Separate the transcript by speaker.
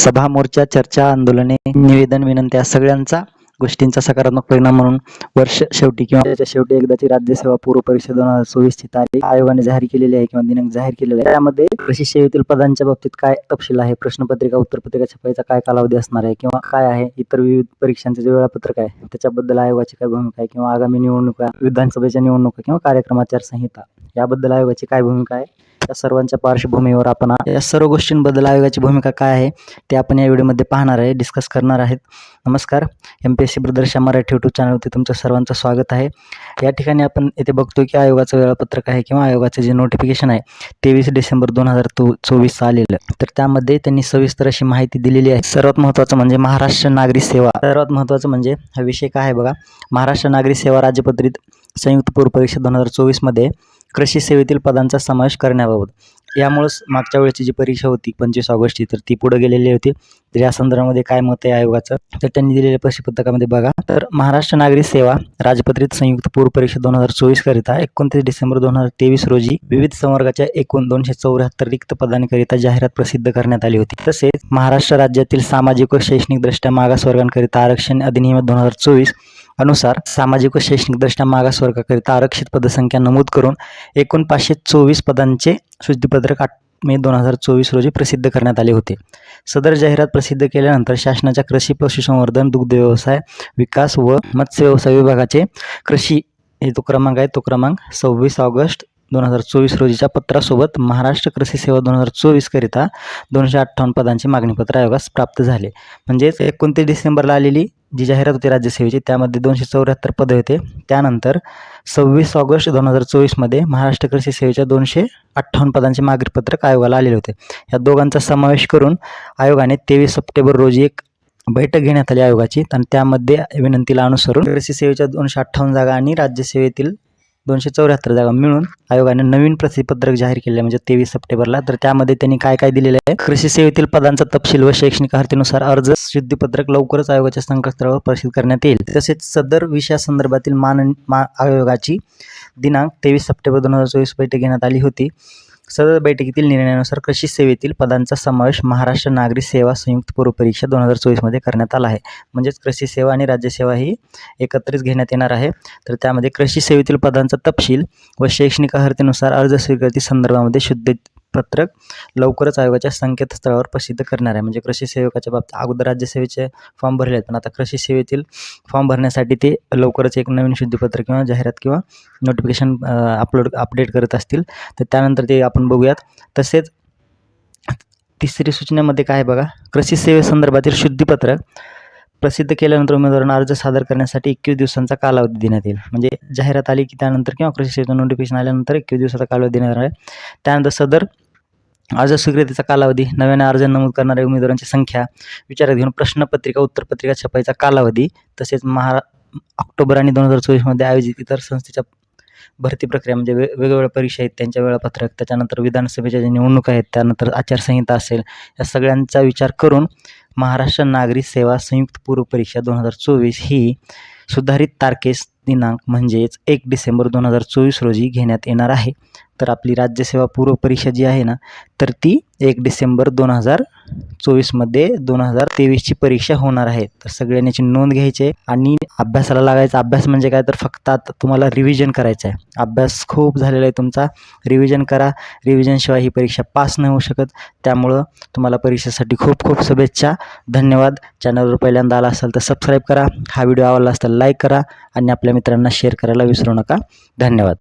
Speaker 1: सभा मोर्चा चर्चा आंदोलने निवेदन विनंत्या सगळ्यांचा गोष्टींचा सकारात्मक परिणाम म्हणून वर्ष शेवटी किंवा त्याच्या शेवटी एकदाची राज्यसेवा पूर्व परीक्षा दोन हजार चोवीसची तारीख आयोगाने जाहीर केलेली आहे किंवा दिनांक जाहीर केलेला आहे. त्यामध्ये कृषी सेवेतील पदांच्या बाबतीत काय तपशील आहे? प्रश्नपत्रिका उत्तरपत्रिका छपाईचा काय कालावधी असणार आहे? किंवा काय आहे? इतर विविध परीक्षांचे जे वेळापत्रक आहे त्याच्याबद्दल आयोगाची काय भूमिका आहे? किंवा आगामी निवडणुका विधानसभेच्या निवडणुका किंवा कार्यक्रम संहिता याबद्दल आयोगाची काय भूमिका आहे? या सर्वांच्या पार्श्वभूमीवर आपण या सर्व गोष्टींबद्दल आयोगाची भूमिका काय आहे ते आपण या व्हिडिओमध्ये पाहणार आहे डिस्कस करणार आहेत. नमस्कार. एम पी एस सी ब्रदर्शा मराठी यूट्यूब चॅनलवरती तुमचं सर्वांचं स्वागत आहे. या ठिकाणी आपण येथे बघतो की आयोगाचं वेळापत्रक आहे किंवा आयोगाचं जे नोटिफिकेशन आहे तेवीस डिसेंबर दोन हजार तो चोवीस आलेलं. तर त्यामध्ये त्यांनी सविस्तर अशी माहिती दिलेली आहे. सर्वात महत्त्वाचं म्हणजे महाराष्ट्र नागरी सेवा. सर्वात महत्त्वाचं म्हणजे हा विषय काय आहे बघा. महाराष्ट्र नागरी सेवा राज्यपत्रित संयुक्त पूर्व परीक्षा दोन हजार चोवीसमध्ये कृषी सेवेतील पदांचा समावेश करण्याबाबत. यामुळंच मागच्या वेळेची जी परीक्षा होती पंचवीस ऑगस्टची तर ती पुढे गेलेली होती. तर या संदर्भामध्ये काय मत आहे आयोगाचं? तर त्यांनी दिलेल्या परिपत्रकामध्ये बघा. तर महाराष्ट्र नागरी सेवा राजपत्रित संयुक्त पूर्व परीक्षा दोन हजार चोवीस करिता एकोणतीस डिसेंबर दोन हजार तेवीस रोजी विविध संवर्गाच्या एकूण दोनशे चौऱ्याहत्तर रिक्त पदांकरिता जाहिरात प्रसिद्ध करण्यात आली होती. तसेच महाराष्ट्र राज्यातील सामाजिक व शैक्षणिकदृष्ट्या मागासवर्गांकरिता आरक्षण अधिनियम दोन हजार चोवीस अनुसार सामाजिक व शैक्षणिकदृष्ट्या मागासवर्गाकरिता आरक्षित पदसंख्या नमूद करून एकूण पाचशे चोवीस पदांचे शुद्धीपत्रक आठ मे दोन हजार चोवीस रोजी प्रसिद्ध करण्यात आले होते. सदर जाहिरात प्रसिद्ध केल्यानंतर शासनाच्या कृषी पशुसंवर्धन दुग्ध व्यवसाय विकास व मत्स्य व्यवसाय विभागाचे कृषी हे तो क्रमांक आहे तो क्रमांक सव्वीस ऑगस्ट दोन हजार चोवीस रोजीच्या पत्रासोबत महाराष्ट्र कृषी सेवा दोन हजार चोवीसकरिता दोनशे अठ्ठावन्न पदांचे मागणीपत्र आयोगास प्राप्त झाले. म्हणजेच एकोणतीस डिसेंबरला आलेली जी जाहिरात होती राज्यसेवेची त्यामध्ये दोनशे चौऱ्याहत्तर पदे होते. त्यानंतर सव्वीस ऑगस्ट दोन हजार चोवीसमध्ये महाराष्ट्र कृषी सेवेच्या दोनशे अठ्ठावन्न पदांचे मागणीपत्रक आयोगाला आलेले होते. या दोघांचा समावेश करून आयोगाने तेवीस सप्टेंबर रोजी एक बैठक घेण्यात आली आयोगाची. आणि त्यामध्ये विनंतीला अनुसरून कृषी सेवेच्या दोनशे अठ्ठावन्न जागा आणि राज्यसेवेतील दोनशे चौऱ्याहत्तर जागा मिळून आयोगाने नवीन प्रतिपत्रक जाहीर केले म्हणजे तेवीस सप्टेंबरला. तर त्यामध्ये त्यांनी काय काय दिलेलं आहे? कृषी सेवेतील पदांचा तपशील व शैक्षणिक अर्थेनुसार अर्ज सिद्धीपत्रक लवकरच आयोगाच्या संकेतस्थळावर प्रसिद्ध करण्यात येईल. तसेच सदर विषयासंदर्भातील मान मा आयोगाची दिनांक तेवीस सप्टेंबर दोन हजार चोवीस बैठक घेण्यात आली होती. सदर बैठकीतील निर्णयानुसार कृषी सेवेतील पदांचा समावेश महाराष्ट्र नागरी सेवा संयुक्त पूर्व परीक्षा दोन हजार चोवीसमध्ये करण्यात आला आहे. म्हणजेच कृषी सेवा आणि राज्यसेवा ही एकत्रित घेण्यात येणार आहे. तर त्यामध्ये कृषी सेवेतील पदांचा तपशील व शैक्षणिक अर्हतेनुसार अर्ज स्वीकृती संदर्भामध्ये शुद्ध पत्रक लवकरच आयोगाच्या संकेतस्थळावर प्रसिद्ध करणार आहे. म्हणजे कृषी सेवकाच्या बाबतीत अगोदर राज्यसेवेचे फॉर्म भरले आहेत. पण आता कृषी सेवेतील फॉर्म भरण्यासाठी ते लवकरच एक नवीन शुद्धीपत्र किंवा जाहिरात किंवा नोटिफिकेशन अपलोड अपडेट करत असतील. तर त्यानंतर ते आपण बघूयात. तसेच तिसरी सूचनेमध्ये काय बघा? कृषी सेवेसंदर्भातील शुद्धीपत्रक प्रसिद्ध केल्यानंतर उमेदवारांना अर्ज सादर करण्यासाठी एकवीस दिवसांचा कालावधी देण्यात येईल. म्हणजे जाहिरात आली की त्यानंतर किंवा कृषी सेवेचं नोटिफिकेशन आल्यानंतर एकवीस दिवसाचा कालावधी देण्यात आहे. त्यानंतर सदर अर्ज स्वीकृतीचा कालावधी नव्याने अर्ज नमूद करणाऱ्या उमेदवारांची संख्या विचारात घेऊन प्रश्नपत्रिका उत्तरपत्रिका छपाईचा कालावधी तसेच महा ऑक्टोबर आणि दोन हजार चोवीसमध्ये आयोजित इतर संस्थेच्या भरती प्रक्रिया म्हणजे वे वेगवेगळ्या परीक्षा आहेत त्यांच्या वेळापत्रक त्याच्यानंतर विधानसभेच्या ज्या निवडणूक आहेत त्यानंतर आचारसंहिता असेल या सगळ्यांचा विचार करून महाराष्ट्र नागरी सेवा संयुक्त पूर्व परीक्षा दोन हजार चोवीस ही सुधारित तारखेस दिनांक म्हणजेच एक डिसेंबर दोन हजार चोवीस रोजी घेण्यात येणार आहे. तर आपली राज्यसेवा पूर्व परीक्षा जी आहे ना तर ती एक डिसेंबर दोन हजार चोवीसमध्ये दोन हजार तेवीसची परीक्षा होणार आहे. तर सगळ्यांनी याची नोंद घ्यायची आहे आणि अभ्यासाला लागायचा. अभ्यास म्हणजे काय? तर फक्त आता तुम्हाला रिव्हिजन करायचं आहे. अभ्यास खूप झालेला आहे तुमचा. रिव्हिजन करा. रिव्हिजनशिवाय ही परीक्षा पास नाही होऊ शकत. त्यामुळं तुम्हाला परीक्षेसाठी खूप खूप शुभेच्छा. धन्यवाद. चॅनलवर पहिल्यांदा आला असाल तर सबस्क्राईब करा. हा व्हिडिओ आवडला असेल लाईक करा आणि आपल्या मित्रांना शेअर करायला विसरू नका. धन्यवाद.